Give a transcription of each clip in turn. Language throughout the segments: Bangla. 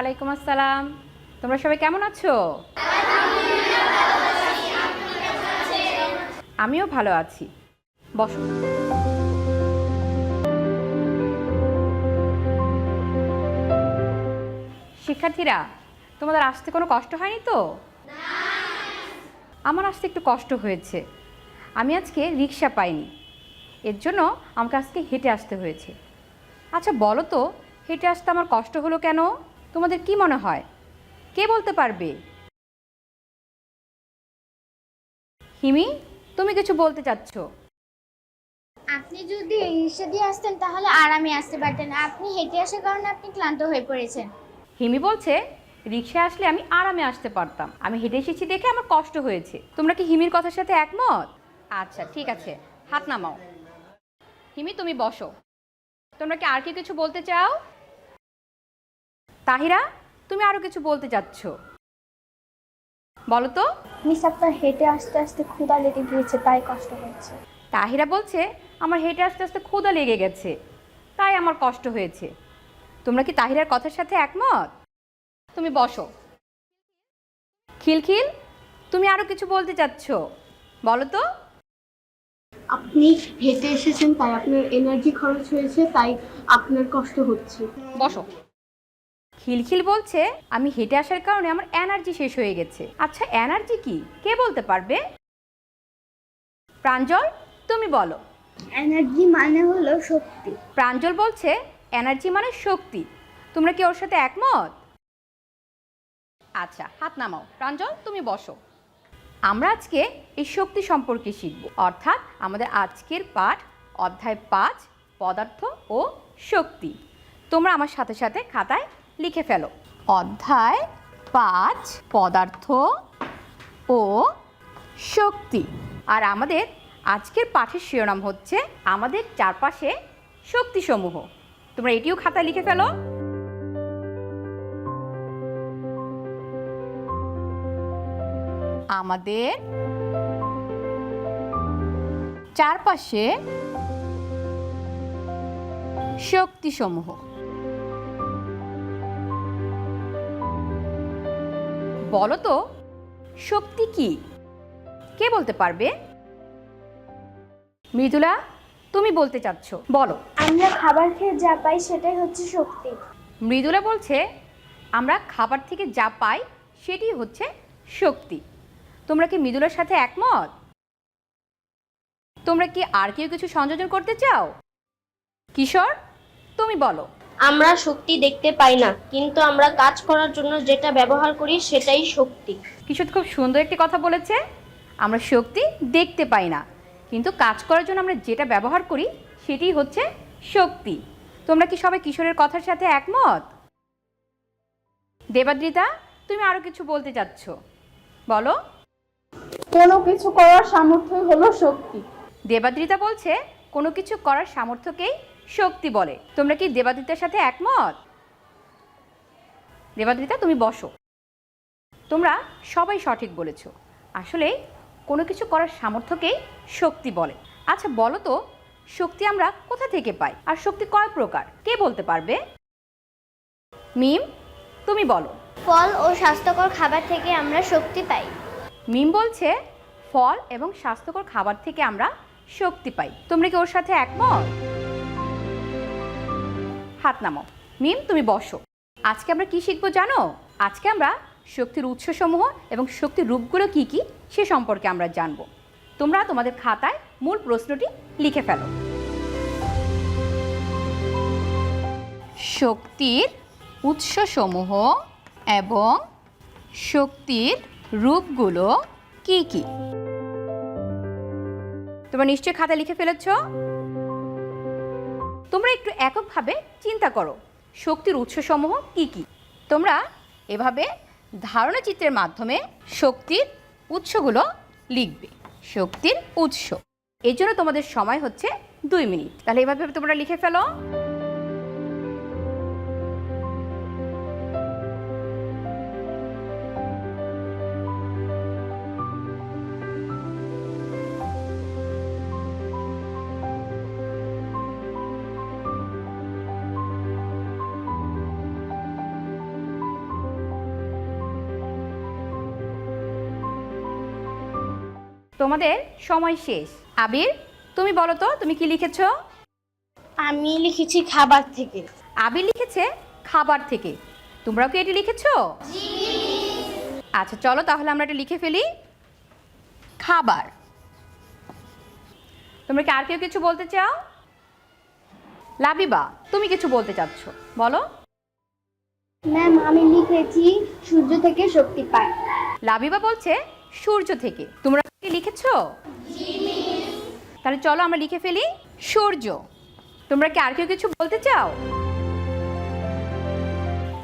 ওয়ালাইকুম আসসালাম। তোমরা সবাই কেমন আছো? আমিও ভালো আছি। বসো। শিক্ষার্থীরা, তোমাদের আসতে কোনো কষ্ট হয়নি তো? আমার আসতে একটু কষ্ট হয়েছে। আমি আজকে রিক্সা পাইনি। এর জন্য আমাকে আজকে হেঁটে আসতে হয়েছে। আচ্ছা বলো তো, হেঁটে আসতে আমার কষ্ট হলো কেন? তোমাদের কি মনে হয়? কে বলতে পারবে? হিমি তুমি কিছু বলতে চাচ্ছ? আপনি যদি রিক্সা দিয়ে আসতেন তাহলে আরামে আসতে পারতেন আপনি হেঁটে আসার কারণে আপনি ক্লান্ত হয়ে পড়েছেন। হিমি বলছে রিক্সায় আসলে আমি আরামে আসতে পারতাম। আমি হেঁটে এসেছি দেখে আমার কষ্ট হয়েছে। তোমরা কি হিমির কথার সাথে একমত? আচ্ছা ঠিক আছে। হাত নামাও। হিমি তুমি বসো। তোমরা কি আর কি কিছু বলতে চাও? তাহিরা তুমি আরও কিছু বলতে চাচ্ছ বলো তো মিস আপনার হেঁটে আসতে আসতে ক্ষুধা লেগে গিয়েছে তাই কষ্ট হচ্ছে। তাহিরা বলছে আমার হেঁটে আসতে আসতে ক্ষুধা লেগে গেছে তাই আমার কষ্ট হয়েছে। তোমরা কি তাহিরার কথার সাথে একমত? তুমি বসো। খিলখিল তুমি আরও কিছু বলতে চাচ্ছ বলো তো আপনি হেঁটে এসেছেন তাই আপনার এনার্জি খরচ হয়েছে তাই আপনার কষ্ট হচ্ছে। বসো। খিলখিল বলছে আমি হেঁটে আসার কারণে আমার এনার্জি শেষ হয়ে গেছে। আচ্ছা এনার্জি কি? কে বলতে পারবে? প্রাঞ্জল তুমি বলো। এনার্জি মানে হলো শক্তি। প্রাঞ্জল বলছে এনার্জি মানে শক্তি। তোমরা কি ওর সাথে একমত? আচ্ছা হাত নামাও। প্রাঞ্জল তুমি বসো। আমরা আজকে এই শক্তি সম্পর্কে শিখব। অর্থাৎ আমাদের আজকের পাঠ অধ্যায় পাঁচ পদার্থ ও শক্তি। তোমরা আমার সাথে সাথে খাতায় লিখে ফেলো। অধ্যায় পাঁচ, পদার্থ ও শক্তি। আর আমাদের আজকের পাঠের শিরোনাম হচ্ছে আমাদের চারপাশে শক্তিসমূহ। তোমরা এটিও খাতায় লিখে ফেলো। আমাদের চারপাশে শক্তিসমূহ। বলো তো শক্তি কি? কে বলতে পারবে? মৃদুলা তুমি বলতে চাচ্ছ বলো। আমরা খাবার খেয়ে যা পাই সেটাই হচ্ছে শক্তি। মৃদুলা বলছে আমরা খাবার থেকে যা পাই সেটি হচ্ছে শক্তি। তোমরা কি মৃদুলার সাথে একমত? তোমরা কি আর কেউ কিছু সংযোজন করতে চাও? কিশোর তুমি বলো। আমরা শক্তি দেখতে পাই না কিন্তু আমরা কাজ করার জন্য যেটা ব্যবহার করি সেটাই শক্তি। কিশোর খুব সুন্দর একটি কথা বলেছে আমরা শক্তি দেখতে পাই না কিন্তু কাজ করার জন্য আমরা যেটা ব্যবহার করি সেটি হচ্ছে শক্তি। তোমরা কি সবাই কিশোরের কথার সাথে একমত? দেবাদ্রিতা তুমি আরও কিছু বলতে চাচ্ছ? বলো। কোনো কিছু করার সামর্থ্যই হলো শক্তি। দেবাদ্রিতা বলছে কোনো কিছু করার সামর্থ্যকেই শক্তি বলে। তোমরা কি দেবাদ্রিতার সাথে একমত? দেবাদিতা তুমি বসো। তোমরা সবাই সঠিক বলেছ। আসলে কোনো কিছু করার সামর্থ্যকেই শক্তি বলে। আচ্ছা বলো তো শক্তি আমরা কোথা থেকে পাই? আর শক্তি কয় প্রকার? কে বলতে পারবে? মিম তুমি বলো। ফল ও স্বাস্থ্যকর খাবার থেকে আমরা শক্তি পাই। মিম বলছে ফল এবং স্বাস্থ্যকর খাবার থেকে আমরা শক্তি পাই। তোমরা কি ওর সাথে একমত? হাত নামাও। মিম, তুমি বসো। আজকে আমরা কি শিখব জানো? আজকে আমরা শক্তির উৎসসমূহ এবং শক্তির রূপগুলো কি কি সে সম্পর্কে আমরা জানব। তোমরা তোমাদের খাতায় মূল প্রশ্নটি লিখে ফেলো। শক্তির উৎসসমূহ এবং শক্তির রূপগুলো কি কি? তোমরা নিশ্চয়ই খাতা লিখে ফেলেছ? তোমরা একটু এককভাবে চিন্তা করো, শক্তির উৎসসমূহ কি কি? তোমরা এভাবে ধারণা চিত্রের মাধ্যমে শক্তির উৎসগুলো লিখবে, শক্তির উৎস। এর জন্য তোমাদের সময় হচ্ছে দুই মিনিট। তাহলে এভাবে তোমরা লিখে ফেলো। তোমাদের সময় শেষ। আবির তুমি বলো তো তুমি কি লিখেছো? আমি লিখেছি খাবার থেকে। আবির লিখেছে খাবার থেকে। তোমরাও কি এটি লিখেছো? আচ্ছা চলো তাহলে আমরা এটা লিখে ফেলি। খাবার। তোমরা কি আর কেউ কিছু বলতে চাও? লাবিবা তুমি কিছু বলতে চাচ্ছ? বলো। ম্যাম আমি লিখেছি সূর্য থেকে শক্তি পায়। লাবিবা বলছে সূর্য থেকে। তোমরা লিখেছো? তাহলে চলো আমরা লিখে ফেলি সূর্য। তোমরা কি আর কেউ কিছু বলতে চাও?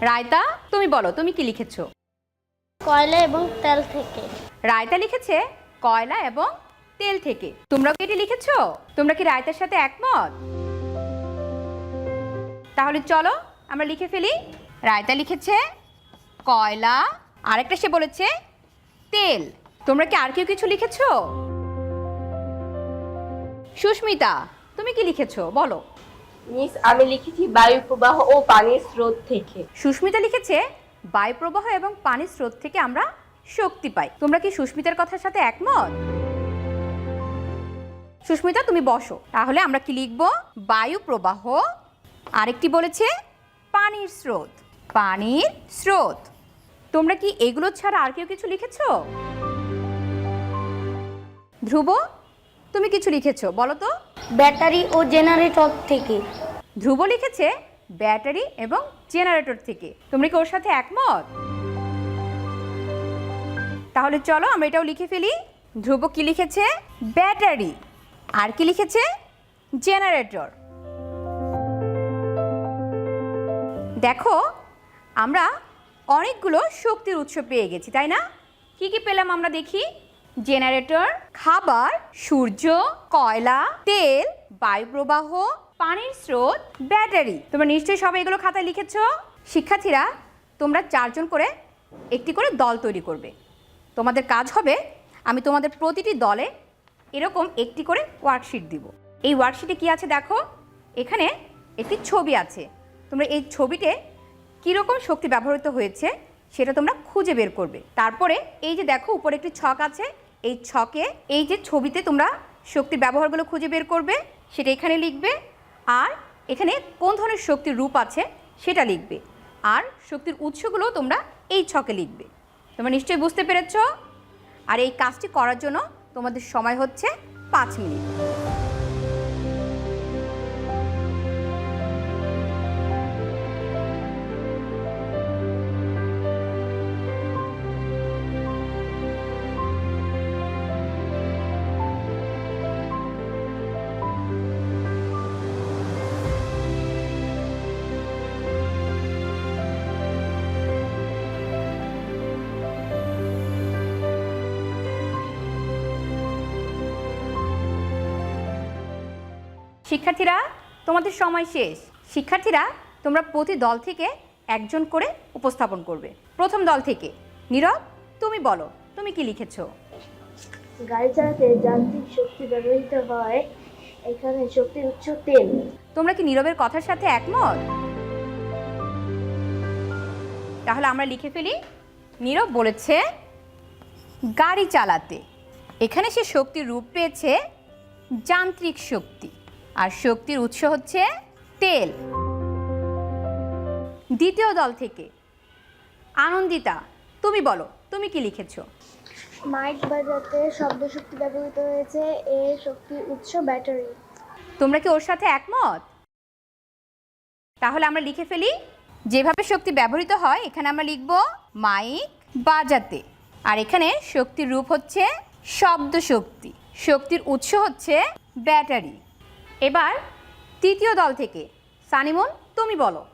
রায়তা তুমি বলো তুমি কি লিখেছো? কয়লা এবং তেল থেকে। রায়তা লিখেছে কয়লা এবং তেল থেকে। তোমরা কি এটি লিখেছো? তোমরা কি রায়তার সাথে একমত? তাহলে চলো আমরা লিখে ফেলি। রায়তা লিখেছে কয়লা আরেকটা সে বলেছে তেল। তোমরা কি আর কেউ কিছু লিখেছো? সুস্মিতা তুমি কি লিখেছো? বলো। মিস আমি লিখেছি বায়ু প্রবাহ ও পানির স্রোত থেকে। সুস্মিতা লিখেছে বায়ু প্রবাহ এবং পানির স্রোত থেকে আমরা শক্তি পাই। তোমরা কি সুস্মিতার কথার সাথে একমত? সুস্মিতা তুমি বসো। তাহলে আমরা কি লিখব? বায়ু প্রবাহ আরেকটি বলেছে পানির স্রোত। পানির স্রোত। তোমরা কি এগুলো ছাড়া আর কেউ কিছু লিখেছো? ধ্রুব তুমি কিছু লিখেছো বলো তো। ব্যাটারি ও জেনারেটর থেকে। ধ্রুব লিখেছে ব্যাটারি এবং জেনারেটর থেকে। তোমরা কি ওর সাথে একমত? তাহলে চলো আমরা এটাও লিখে ফেলি। ধ্রুব কি লিখেছে? ব্যাটারি। আর কি লিখেছে? জেনারেটর। দেখো আমরা অনেকগুলো শক্তির উৎস পেয়ে গেছি তাই না? কি কি পেলাম আমরা দেখি? জেনারেটর, খাবার, সূর্য, কয়লা, তেল, বায়ুপ্রবাহ, পানির স্রোত, ব্যাটারি। তোমরা নিশ্চয়ই সবাই এগুলো খাতায় লিখেছ? শিক্ষার্থীরা, তোমরা চারজন করে একটি করে দল তৈরি করবে। তোমাদের কাজ হবে, আমি তোমাদের প্রতিটি দলে এরকম একটি করে ওয়ার্কশিট দিব। এই ওয়ার্কশিটে কি আছে দেখো? এখানে একটি ছবি আছে। তোমরা এই ছবিতে কীরকম শক্তি ব্যবহৃত হয়েছে, সেটা তোমরা খুঁজে বের করবে। তারপরে এই যে দেখো, উপরে একটি ছক আছে এই ছকে এই যে ছবিতে তোমরা শক্তির ব্যবহারগুলো খুঁজে বের করবে, সেটা এখানে লিখবে, আর এখানে কোন ধরনের শক্তির রূপ আছে সেটা লিখবে, আর শক্তির উৎসগুলো তোমরা এই ছকে লিখবে। তোমরা নিশ্চয়ই বুঝতে পেরেছ? আর এই কাজটি করার জন্য তোমাদের সময় হচ্ছে পাঁচ মিনিট। শিক্ষার্থীরা তোমাদের সময় শেষ। শিক্ষার্থীরা তোমরা প্রতি দল থেকে একজন করে উপস্থাপন করবে। প্রথম দল থেকে। নীরব তুমি বলো তুমি কি লিখেছো? গাড়ি চালাতে যান্ত্রিক শক্তি ব্যবহৃত হয়। এখানে শক্তির উৎস তেল। তোমরা কি নীরবের কথার সাথে একমত? তাহলে আমরা লিখে ফেলি। নীরব বলেছে গাড়ি চালাতে। এখানে সে শক্তির রূপ পেয়েছে যান্ত্রিক শক্তি। আর শক্তির উৎস হচ্ছে তেল। দ্বিতীয় দল থেকে আনন্দিতা তুমি বলো তুমি কি লিখেছো? মাইক বাজাতে শব্দ শক্তি ব্যবহৃত হয়েছে এর শক্তির উৎস ব্যাটারি। তোমরা কি ওর সাথে একমত? তাহলে আমরা লিখে ফেলি যেভাবে শক্তি ব্যবহৃত হয় এখানে আমরা লিখব মাইক বাজাতে। আর এখানে শক্তির রূপ হচ্ছে শব্দ শক্তি শক্তির উৎস হচ্ছে ব্যাটারি। এবার তৃতীয় দল থেকে। সানিমন তুমি বলো।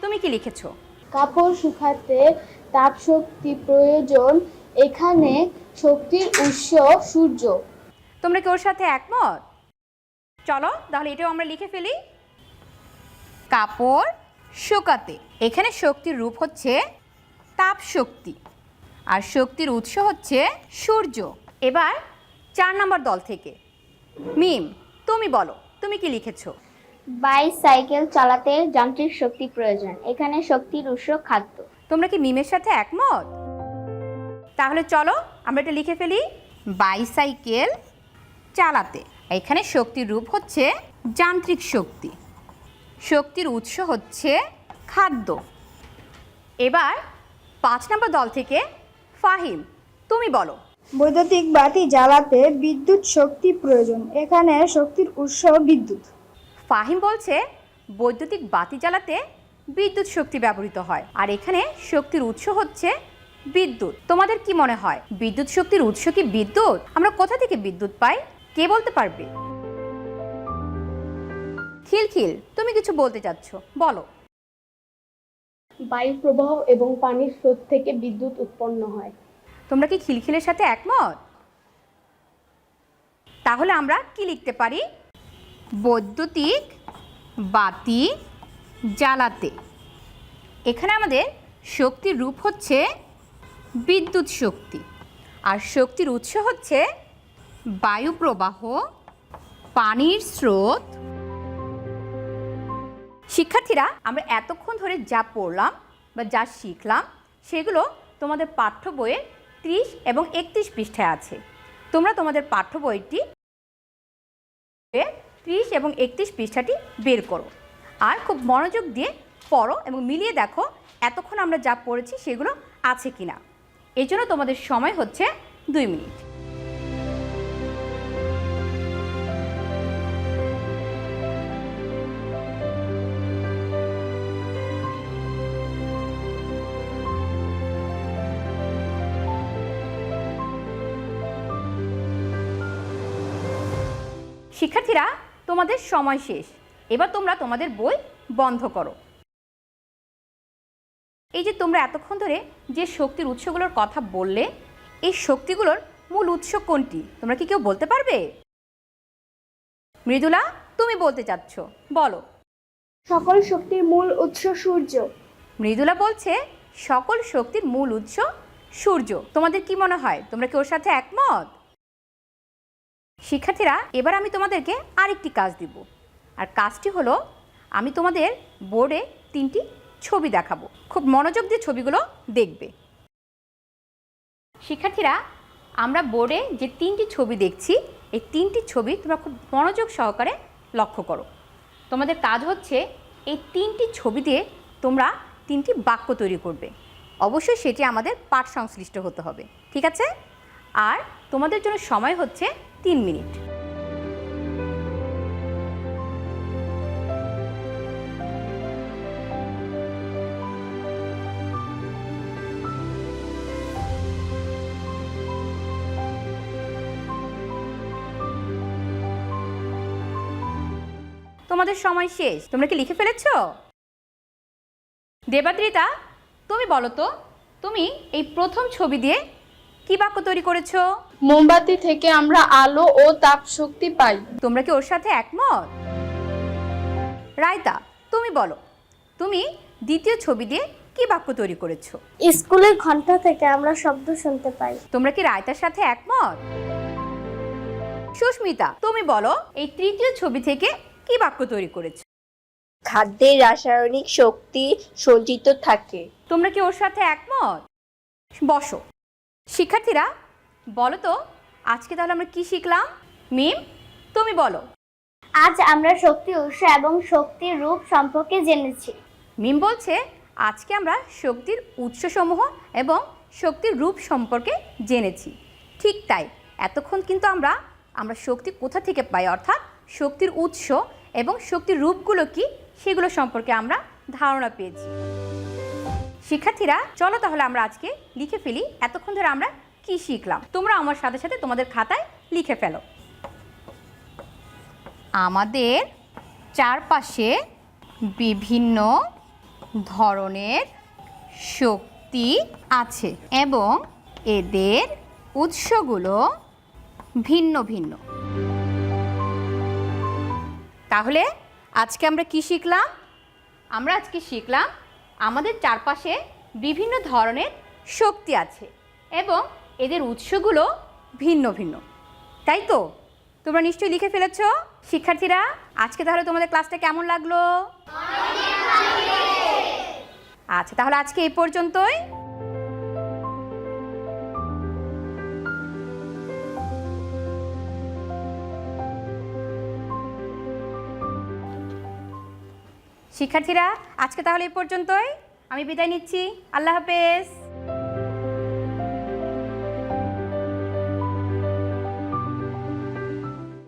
তুমি কি লিখেছো? কাপড় শুকাতে তাপ শক্তি প্রয়োজন এখানে শক্তির উৎস সূর্য। তোমরা কি ওর সাথে একমত? চলো তাহলে এটাও আমরা লিখে ফেলি। কাপড় শুকাতে এখানে শক্তির রূপ হচ্ছে তাপ শক্তি। আর শক্তির উৎস হচ্ছে সূর্য। এবার চার নম্বর দল থেকে। মিম তুমি বলো। তুমি কি লিখেছো? বাইসাইকেল চালাতে যান্ত্রিক শক্তি প্রয়োজন। এখানে শক্তির উৎস খাদ্য। তোমরা কি মিমের সাথে একমত? তাহলে চলো আমরা এটা লিখে ফেলি। বাইসাইকেল চালাতে। এখানে শক্তির রূপ হচ্ছে যান্ত্রিক শক্তি। শক্তির উৎস হচ্ছে খাদ্য। এবার পাঁচ নম্বর দল থেকে ফাহিম তুমি বলো। বৈদ্যুতিক বাতি জ্বালাতে বিদ্যুৎ শক্তি প্রয়োজন। এখানে শক্তির উৎস বিদ্যুৎ। ফাহিম বলছে বৈদ্যুতিক বাতি জ্বালাতে বিদ্যুৎ শক্তি ব্যবহৃত হয়। আর এখানে শক্তির উৎস হচ্ছে বিদ্যুৎ। তোমাদের কি মনে হয়? বিদ্যুৎ শক্তির উৎস কি বিদ্যুৎ? আমরা কোথা থেকে বিদ্যুৎ পাই? কে বলতে পারবে? খিলখিল তুমি কিছু বলতে চাচ্ছ? বলো। বায়ু প্রবাহ এবং পানির স্রোত থেকে বিদ্যুৎ উৎপন্ন হয়। তোমরা কি খিলখিলের সাথে একমত? তাহলে আমরা কি লিখতে পারি? বৈদ্যুতিক বাতি জ্বালাতে। এখানে আমাদের শক্তির রূপ হচ্ছে বিদ্যুৎ শক্তি। আর শক্তির উৎস হচ্ছে বায়ু প্রবাহ, পানির স্রোত। শিক্ষার্থীরা, আমরা এতক্ষণ ধরে যা পড়লাম বা যা শিখলাম, সেগুলো তোমাদের পাঠ্য বইয়ের ত্রিশ এবং একত্রিশ পৃষ্ঠায় আছে। তোমরা তোমাদের পাঠ্য বইটি ত্রিশ এবং একত্রিশ পৃষ্ঠাটি বের করো। আর খুব মনোযোগ দিয়ে পড়ো এবং মিলিয়ে দেখো এতক্ষণ আমরা যা পড়েছি সেগুলো আছে কিনা। না জন্য তোমাদের সময় হচ্ছে দুই মিনিট। শিক্ষার্থীরা তোমাদের সময় শেষ। এবার তোমরা তোমাদের বই বন্ধ করো। এই যে তোমরা এতক্ষণ ধরে যে শক্তির উৎসগুলোর কথা বললে এই শক্তিগুলোর মূল উৎস কোনটি? তোমরা কি কেউ বলতে পারবে? মৃদুলা তুমি বলতে চাচ্ছ। বলো। সকল শক্তির মূল উৎস সূর্য। মৃদুলা বলছে সকল শক্তির মূল উৎস সূর্য। তোমাদের কি মনে হয়? তোমরা কি ওর সাথে একমত? শিক্ষার্থীরা, এবার আমি তোমাদেরকে আরেকটি কাজ দিব। আর কাজটি হলো, আমি তোমাদের বোর্ডে তিনটি ছবি দেখাবো। খুব মনোযোগ দিয়ে ছবিগুলো দেখবে। শিক্ষার্থীরা, আমরা বোর্ডে যে তিনটি ছবি দেখছি, এই তিনটি ছবি তোমরা খুব মনোযোগ সহকারে লক্ষ্য করো। তোমাদের কাজ হচ্ছে, এই তিনটি ছবি দিয়ে তোমরা তিনটি বাক্য তৈরি করবে। অবশ্যই সেটি আমাদের পাঠ সংশ্লিষ্ট হতে হবে, ঠিক আছে? আর তোমাদের জন্য সময় হচ্ছে তিন মিনিট। তোমাদের সময় শেষ। তোমরা কি লিখে ফেলেছো? দেবাদ্রিতা, তুমি বলো তো, তুমি এই প্রথম ছবি দিয়ে কি বাক্য তৈরি করেছ? মোমবাতি থেকে আমরা আলো ও তাপ শক্তি পাই। তোমরা কি ওর সাথে একমত? রায়তা তুমি বলো তুমি দ্বিতীয় ছবি দিয়ে কি বাক্য তৈরি করেছ? স্কুলের ঘণ্টা থেকে আমরা শব্দ শুনতে পাই। তোমরা কি রায়তার সাথে একমত? সুস্মিতা তুমি বলো এই তৃতীয় ছবি থেকে কি বাক্য তৈরি করেছ? খাদ্যের রাসায়নিক শক্তি সঞ্চিত থাকে। তোমরা কি ওর সাথে একমত? বসো। শিক্ষার্থীরা বলো তো আজকে তাহলে আমরা কি শিখলাম? মিম তুমি বলো। আজ আমরা শক্তি উৎস এবং শক্তির রূপ সম্পর্কে জেনেছি। মিম বলছে আজকে আমরা শক্তির উৎসসমূহ এবং শক্তির রূপ সম্পর্কে জেনেছি। ঠিক তাই এতক্ষণ কিন্তু আমরা আমরা শক্তি কোথা থেকে পাই? অর্থাৎ শক্তির উৎস এবং শক্তির রূপগুলো কি? সেগুলো সম্পর্কে আমরা ধারণা পেয়েছি। শিক্ষার্থীরা চলো তাহলে আমরা আজকে লিখে ফেলি। এতক্ষণ ধরে আমরা কি শিখলাম? তোমরা আমার সাথে সাথে তোমাদের খাতায় লিখে ফেলো। আমাদের চারপাশে বিভিন্ন ধরনের শক্তি আছে এবং এদের উৎসগুলো ভিন্ন ভিন্ন। তাহলে আজকে আমরা কি শিখলাম? আমরা আজকে শিখলাম আমাদের চারপাশে বিভিন্ন ধরনের শক্তি আছে এবং এদের উৎসগুলো ভিন্ন ভিন্ন। তাই তো? তোমরা নিশ্চয়ই লিখে ফেলেছ? শিক্ষার্থীরা, আজকে তাহলে তোমাদের ক্লাসটা কেমন লাগল? আচ্ছা তাহলে আজকে এই পর্যন্তই। শিক্ষার্থীরা, আজকে তাহলে এই পর্যন্তই। আমি বিদায় নিচ্ছি। আল্লাহ হাফেজ।